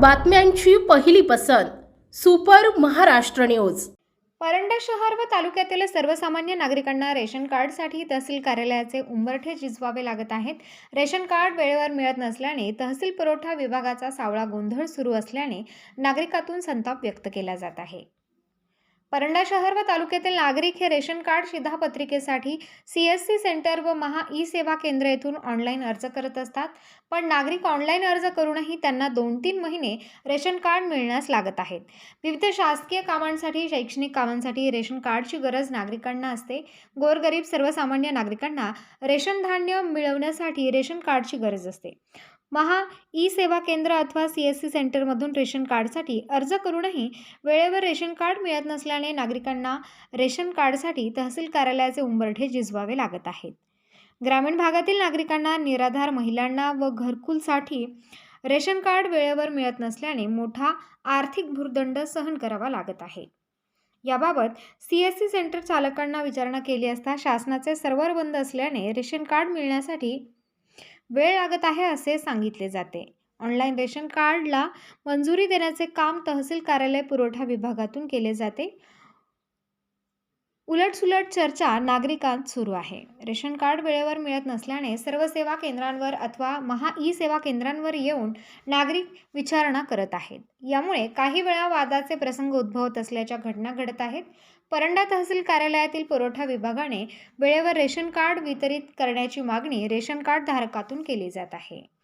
बातम्यांची पहिली पसंत सुपर महाराष्ट्र न्यूज. परंडा शहर व तालुक्यातील सर्वसामान्य नागरिकांना रेशन कार्डसाठी तहसील कार्यालयाचे उंबरठे झिजवावे लागत आहेत. रेशन कार्ड वेळेवर मिळत नसल्याने तहसील पुरवठा विभागाचा सावळा गोंधळ सुरू असल्याने नागरिकातून संताप व्यक्त केला जात आहे. परंडा शहर व तालुक्यातील नागरिक हे रेशन कार्ड शिधापत्रिकेसाठी सी एस सी सेंटर व महा ई सेवा केंद्र येथून ऑनलाईन अर्ज करत असतात. पण नागरिक ऑनलाईन अर्ज करूनही त्यांना दोन तीन महिने रेशन कार्ड मिळण्यास लागत आहेत. विविध शासकीय कामांसाठी शैक्षणिक कामांसाठी रेशन कार्डची गरज नागरिकांना असते. गोरगरीब सर्वसामान्य नागरिकांना रेशन धान्य मिळवण्यासाठी रेशन कार्डची गरज असते. महा ई सेवा केंद्र अथवा सी एस सी सेंटरमधून रेशन कार्डसाठी अर्ज करूनही वेळेवर रेशन कार्ड मिळत असल्याने नागरिकांना रेशन कार्डसाठी तहसील कार्यालयाचे उंबरठे झिजवावे लागत आहेत. ग्रामीण भागातील नागरिकांना निराधार महिलांना व घरकुलसाठी रेशन कार्ड वेळेवर मिळत नसल्याने मोठा आर्थिक भूर्दंड सहन करावा लागत आहे. याबाबत सी एस सी सेंटर चालकांना विचारणा केली असता शासनाचे सर्व्हर बंद असल्याने रेशन कार्ड मिळण्यासाठी वेळ लागत आहे असे सांगितले जाते. ऑनलाईन रेशन कार्डला मंजुरी देण्याचे काम तहसील कार्यालय पुरवठा विभागातून केले जाते. उलटसुलट चर्चा नागरिकांत सुरू आहे. रेशन कार्ड वेळेवर मिळत नसल्याने सर्व सेवा केंद्रांवर अथवा महा ई सेवा केंद्रांवर येऊन नागरिक विचारणा करत आहेत. यामुळे काही वेळा वादाचे प्रसंग उद्भवत असल्याच्या घटना घडत आहेत. परंडा तहसील कार्यालयातील पुरवठा विभागाने वेळेवर रेशन कार्ड वितरित करण्याची मागणी रेशन कार्ड धारकातून केली जात आहे.